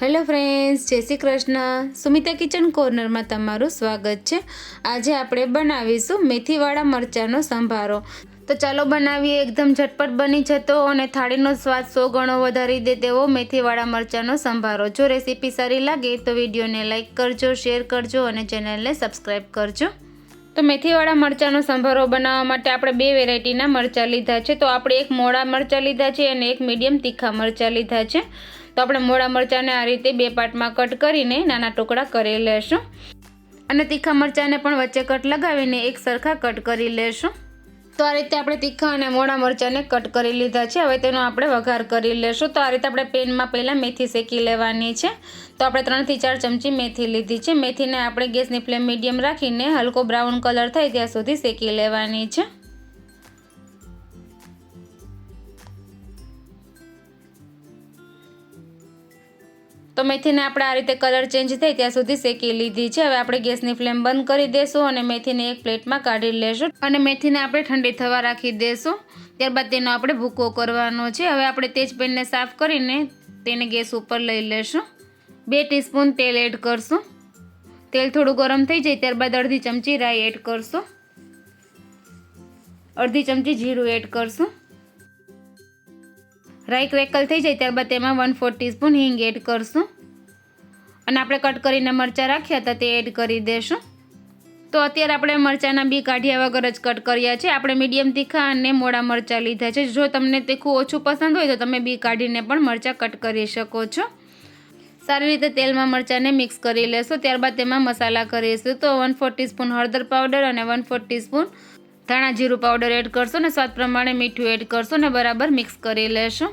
Hello friends, Jai Shri Krishna. Sumita kitchen કોર્નરમાં તમારું સ્વાગત છે. આજે આપણે બનાવીશું મેથીવાળા મરચાંનો સંભારો. તો ચાલો બનાવીએ, એકદમ ઝટપટ બની જતો અને થાળીનો સ્વાદ સો ગણો વધારી દે તેવો મેથીવાળા મરચાંનો સંભારો. જો રેસીપી સારી લાગે તો વિડીયોને લાઇક કરજો, શેર કરજો અને ચેનલને સબસ્ક્રાઈબ કરજો. તો મેથીવાળા મરચાંનો સંભારો બનાવવા માટે આપણે બે વેરાયટીના મરચાં લીધા છે. તો આપણે એક મોડા મરચાં લીધા છે અને એક મીડિયમ તીખા મરચાં લીધા છે. તો આપણે મોડા મરચાંને આ રીતે બે પાર્ટમાં કટ કરીને નાના ટુકડા કરી લેશું. અને તીખા મરચાંને પણ વચ્ચે કટ લગાવીને એક સરખા કટ કરી લેશું. તો આ રીતે આપણે તીખા અને મોડા મરચાંને કટ કરી લીધા છે. હવે તેનો આપણે વઘાર કરી લેશું. તો આ રીતે આપણે પેનમાં પહેલાં મેથી શેકી લેવાની છે. તો આપણે ત્રણથી ચાર ચમચી મેથી લીધી છે. મેથીને આપણે ગેસની ફ્લેમ મીડિયમ રાખીને હલકો બ્રાઉન કલર થાય ત્યાં સુધી શેકી લેવાની છે. તો મેથીને આપણે આ રીતે કલર ચેન્જ થાય ત્યાં સુધી શેકી લીધી છે. હવે આપણે ગેસની ફ્લેમ બંધ કરી દેશું અને મેથીને એક પ્લેટમાં કાઢી લેશું અને મેથીને આપણે ઠંડી થવા રાખી દેશું. ત્યારબાદ તેનો આપણે ભૂકો કરવાનો છે. હવે આપણે તેજ પેનને સાફ કરીને તેને ગેસ ઉપર લઈ લેશું. બે ટીસ્પૂન તેલ એડ કરશું. તેલ થોડું ગરમ થઈ જાય ત્યારબાદ અડધી ચમચી રાઈ એડ કરશું. અડધી ચમચી જીરું એડ કરશું. રાઈ ક્રેકલ થઈ જાય ત્યારબાદ તેમાં વન ફોર ટીસ્પૂન હિંગ એડ કરશું. અને આપણે કટ કરીને મરચાં રાખ્યા હતા તે એડ કરી દેશું. તો અત્યારે આપણે મરચાંના બી કાઢ્યા વગર જ કટ કર્યા છે. આપણે મીડિયમ તીખા અને મોડા મરચાં લીધા છે. જો તમને તીખું ઓછું પસંદ હોય તો તમે બી કાઢીને પણ મરચાં કટ કરી શકો છો. સારી રીતે તેલમાં મરચાંને મિક્સ કરી લેશો. ત્યારબાદ તેમાં મસાલા કરીશું. તો વન ફોર ટીસ્પૂન હળદર પાવડર અને વન ફોર ટીસ્પૂન ધાણા જીરું પાવડર એડ કરશો ને સ્વાદ પ્રમાણે મીઠું એડ કરશો ને બરાબર મિક્સ કરી લેશો.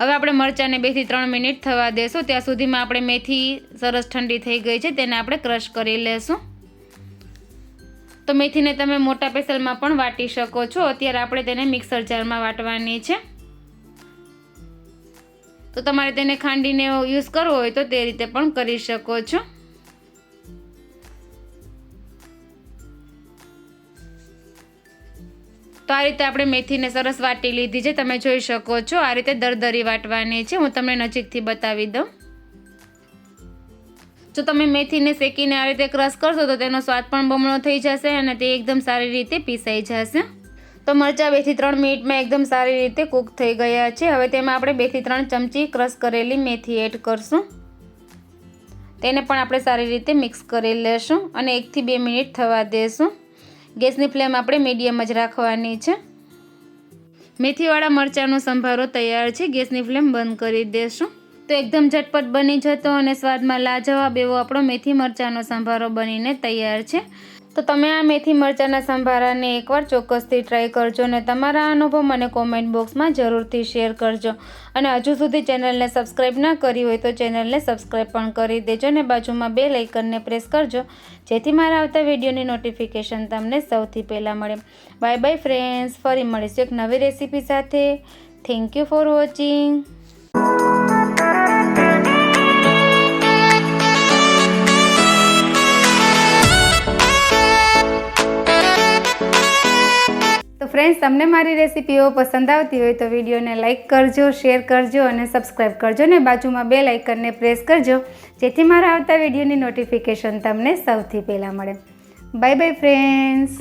હવે આપણે મરચાંને બેથી ત્રણ મિનિટ થવા દેશું. ત્યાં સુધીમાં આપણે મેથી સરસ ઠંડી થઈ ગઈ છે, તેને આપણે ક્રશ કરી લેશું. તો મેથીને તમે મોટા પેસલમાં પણ વાટી શકો છો. અત્યારે આપણે તેને મિક્સર જારમાં વાટવાની છે. તો તમારે તેને ખાંડીને યુઝ કરવો હોય તો તે રીતે પણ કરી શકો છો. તો આ રીતે આપણે મેથીને સરસ વાટી લીધી છે. તમે જોઈ શકો છો, આ રીતે દરદરી વાટવાની છે. હું તમને નજીકથી બતાવી દઉં. જો તમે મેથીને શેકીને આ રીતે ક્રશ કરશો, તો તેનો સ્વાદ પણ બમણો થઈ જશે અને તે એકદમ સારી રીતે પીસાઈ જશે. તો મરચાં બેથી ત્રણ મિનિટમાં એકદમ સારી રીતે કૂક થઈ ગયા છે. હવે તેમાં આપણે બેથી ત્રણ ચમચી ક્રશ કરેલી મેથી એડ કરશું. તેને પણ આપણે સારી રીતે મિક્સ કરી લેશું અને એકથી બે મિનિટ થવા દેશું. ગેસની ફ્લેમ આપણે મીડિયમ જ રાખવાની છે. મેથીવાળા મરચાંનો સંભારો તૈયાર છે. ગેસની ફ્લેમ બંધ કરી દેશું. તો એકદમ ઝટપટ બની જતો અને સ્વાદમાં લાજવાબ એવો આપણો મેથી મરચાંનો સંભારો બનીને તૈયાર છે. તો તમે આ મેથી મરચાંના સંભારાને એકવાર ચોક્કસથી ટ્રાય કરજો અને તમારા અનુભવ મને કોમેન્ટ બોક્સમાં જરૂરથી શેર કરજો. અને હજુ સુધી ચેનલને સબસ્ક્રાઈબ ના કરી હોય તો ચેનલને સબસ્ક્રાઈબ પણ કરી દેજો અને બાજુમાં બે લાઇકનને પ્રેસ કરજો, જેથી મારા આવતા વિડીયોની નોટિફિકેશન તમને સૌથી પહેલાં મળે. બાય બાય ફ્રેન્ડ્સ ફરી મળીશું એક નવી રેસીપી સાથે. Thank you for watching friends તમને મારી રેસીપીઓ પસંદ આવતી હોય તો વિડીયોને લાઇક કરજો શેર કરજો અને સબસ્ક્રાઈબ કરજો ને બાજુમાં બે લાઇકનને પ્રેસ કરજો, જેથી મારા આવતા વિડીયોની નોટિફિકેશન તમને સૌથી પહેલાં મળે. Bye bye friends